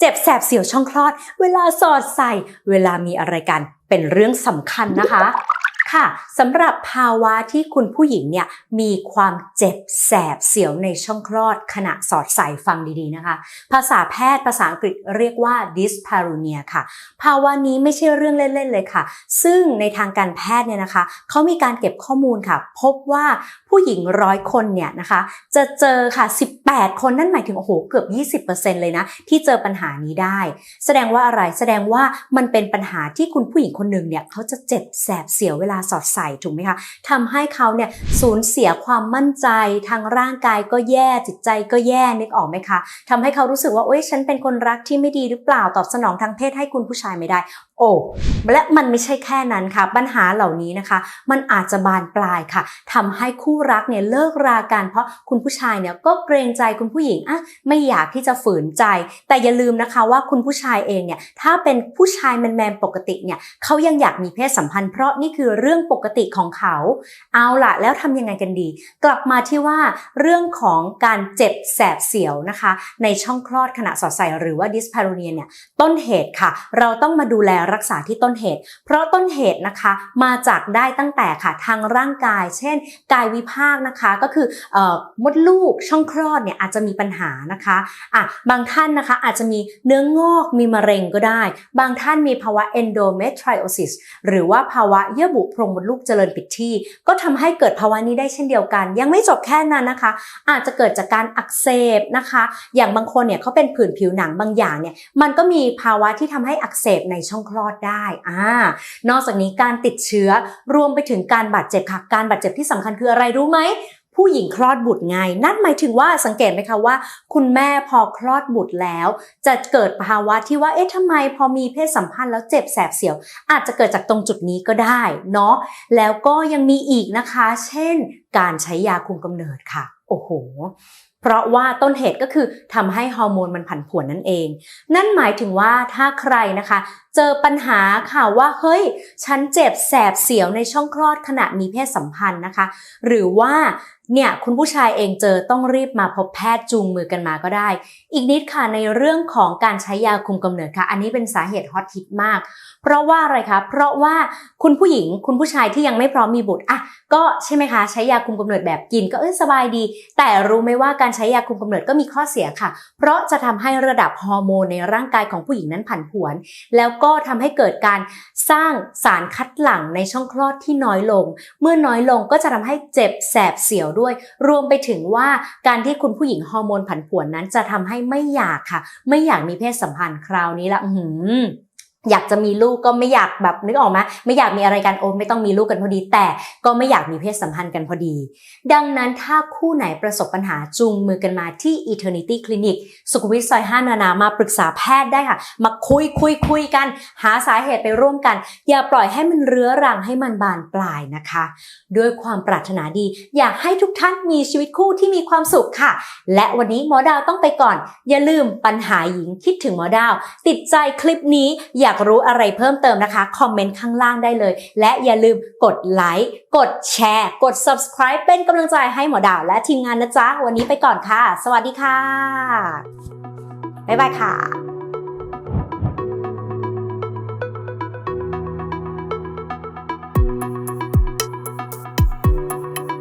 เจ็บแสบเสียวช่องคลอด เวลาสอดใส่ เวลามีอะไรกันเป็นเรื่องสำคัญนะคะ ค่ะสำหรับภาวะที่คุณผู้หญิงเนี่ยมีความเจ็บแสบเสียวในช่องคลอดขณะสอดใส่ฟังดีๆนะคะ ภาษาแพทย์ภาษาอังกฤษเรียกว่า dyspareunia ค่ะ ภาวะนี้ไม่ใช่เรื่องเล่นๆเลยค่ะ ซึ่งในทางการแพทย์เนี่ยนะคะเขามีการเก็บข้อมูลค่ะ พบว่าผู้หญิงร้อยคนเนี่ยนะคะ จะเจอค่ะ 18 คนนั่นหมายถึงโอ้โหเกือบ 20%เลยนะ ที่เจอปัญหานี้ได้ แสดงว่าอะไรแสดงว่ามันเป็นปัญหาที่คุณผู้หญิงคนหนึ่งเนี่ยเขาจะเจ็บแสบเสียวเวลาสอดใส่ถูกไหมคะทำให้เขาเนี่ยสูญเสียความมั่นใจทางร่างกายก็แย่จิตใจก็แย่นึกออกไหมคะทำให้เขารู้สึกว่าโอ๊ยฉันเป็นคนรักที่ไม่ดีหรือเปล่าตอบสนองทางเพศให้คุณผู้ชายไม่ได้ โอ้และมันไม่ใช่แค่นั้นค่ะ ปัญหาเหล่านี้นะคะ มันอาจจะบานปลายค่ะทำให้คู่รักเนี่ยเลิกรากัน เพราะคุณผู้ชายเนี่ยก็เกรงใจคุณผู้หญิงอะไม่อยากที่จะฝืนใจ แต่อย่าลืมนะคะว่าคุณผู้ชายเองเนี่ยถ้าเป็นผู้ชายแมนๆปกติเนี่ยเขายังอยากมีเพศสัมพันธ์เพราะนี่คือเรื่องื่องปกติของเขา เอาละแล้วทำยังไงกันดี กลับมาที่ว่าเรื่องของการเจ็บแสบเสียวนะคะ ในช่องคลอดขณะสอดใส่หรือว่า dyspareunia เนี่ยต้นเหตุค่ะ เราต้องมาดูแลรักษาที่ต้นเหตุ เพราะต้นเหตุนะคะมาจากได้ตั้งแต่ค่ะทางร่างกาย เช่น กายวิภาคนะคะก็คือออมดลูกช่องคลอดเนี่ยอาจจะมีปัญหานะคะอะบางท่านนะคะอาจจะมีเนื้องอกมีมะเร็งก็ได้ บางท่านมีภาวะ endometriosis หรือว่าภาวะเยื่อบุโพรงมดลูกเจริญผิดที่ ก็ทำให้เกิดภาวะนี้ได้เช่นเดียวกัน ยังไม่จบแค่นั้นนะคะ อาจจะเกิดจากการอักเสบนะคะ อย่างบางคนเนี่ยเขาเป็นผื่นผิวหนังบางอย่างเนี่ยมันก็มีภาวะที่ทำให้อักเสบในช่องคลอดได้อ่านอกจากนี้การติดเชื้อรวมไปถึงการบาดเจ็บค่ะการบาดเจ็บที่สำคัญคืออะไรรู้ไหม ผู้หญิงคลอดบุตรไงนั่นหมายถึงว่าสังเกตไหมคะว่า คุณแม่พอคลอดบุตรแล้ว จะเกิดภาวะที่ว่าเอ๊ะทำไมพอมีเพศสัมพันธ์แล้วเจ็บแสบเสียว อาจจะเกิดจากตรงจุดนี้ก็ได้เนาะแล้วก็ยังมีอีกนะคะ เช่น การใช้ยาคุมกำเนิดค่ะ โอ้โห เพราะว่าต้นเหตุก็คือทำให้ฮอร์โมนมันผันผวนนั่นเอง นั่นหมายถึงว่าถ้าใครนะคะ เจอปัญหาค่ะว่าเฮ้ย ฉันเจ็บแสบเสียวในช่องคลอดขณะมีเพศสัมพันธ์นะคะ หรือว่าเนี่ยคุณผู้ชายเองเจอต้องรีบมาพบแพทย์จูงมือกันมาก็ได้ อีกนิดค่ะในเรื่องของการใช้ยาคุมกำเนิดค่ะ อันนี้เป็นสาเหตุฮอตฮิตมาก เพราะว่าอะไรคะ เพราะว่าคุณผู้หญิงคุณผู้ชายที่ยังไม่พร้อมมีบุตรอะก็ใช่ไหมคะใช้ยาคุมกำเนิดแบบกินก็เออสบายดี แต่รู้ไหมว่าการใช้ยาคุมกำเนิดก็มีข้อเสียค่ะ เพราะจะทำให้ระดับฮอร์โมนในร่างกายของผู้หญิงนั้นผันผวน แล้วก็ทำให้เกิดการสร้างสารคัดหลั่งในช่องคลอดที่น้อยลง เมื่อน้อยลงก็จะทำให้เจ็บแสบเสียวด้วย รวมไปถึงว่าการที่คุณผู้หญิงฮอร์โมนผันผวนนั้นจะทำให้ไม่อยากค่ะ ไม่อยากมีเพศสัมพันธ์คราวนี้ละอื้อหื อยากจะมีลูกก็ไม่อยากแบบนึกออกไหมไม่อยากมีอะไรกันโอ้ไม่ต้องมีลูกกันพอดี แต่ก็ไม่อยากมีเพศสัมพันธ์กันพอดี ดังนั้นถ้าคู่ไหนประสบปัญหาจูงมือกันมาที่ Eternity Clinic สุขวิทซอย5นานามาปรึกษาแพทย์ได้ค่ะ มาคุยคุยคุยกัน หาสาเหตุไปร่วมกัน อย่าปล่อยให้มันเรื้อรังให้มันบานปลายนะคะ ด้วยความปรารถนาดี อยากให้ทุกท่านมีชีวิตคู่ที่มีความสุขค่ะ และวันนี้หมอดาวต้องไปก่อน อย่าลืมปัญหาหญิงคิดถึงหมอดาว ติดใจคลิปนี้อย่าอยากรู้อะไรเพิ่มเติมนะคะคอมเมนต์ข้างล่างได้เลย และอย่าลืมกดไลค์กดแชร์ กด subscribe เป็นกำลังใจให้หมอดาวและทีมงานนะจ๊ะ วันนี้ไปก่อนค่ะ สวัสดีค่ะ บ๊ายบายค่ะ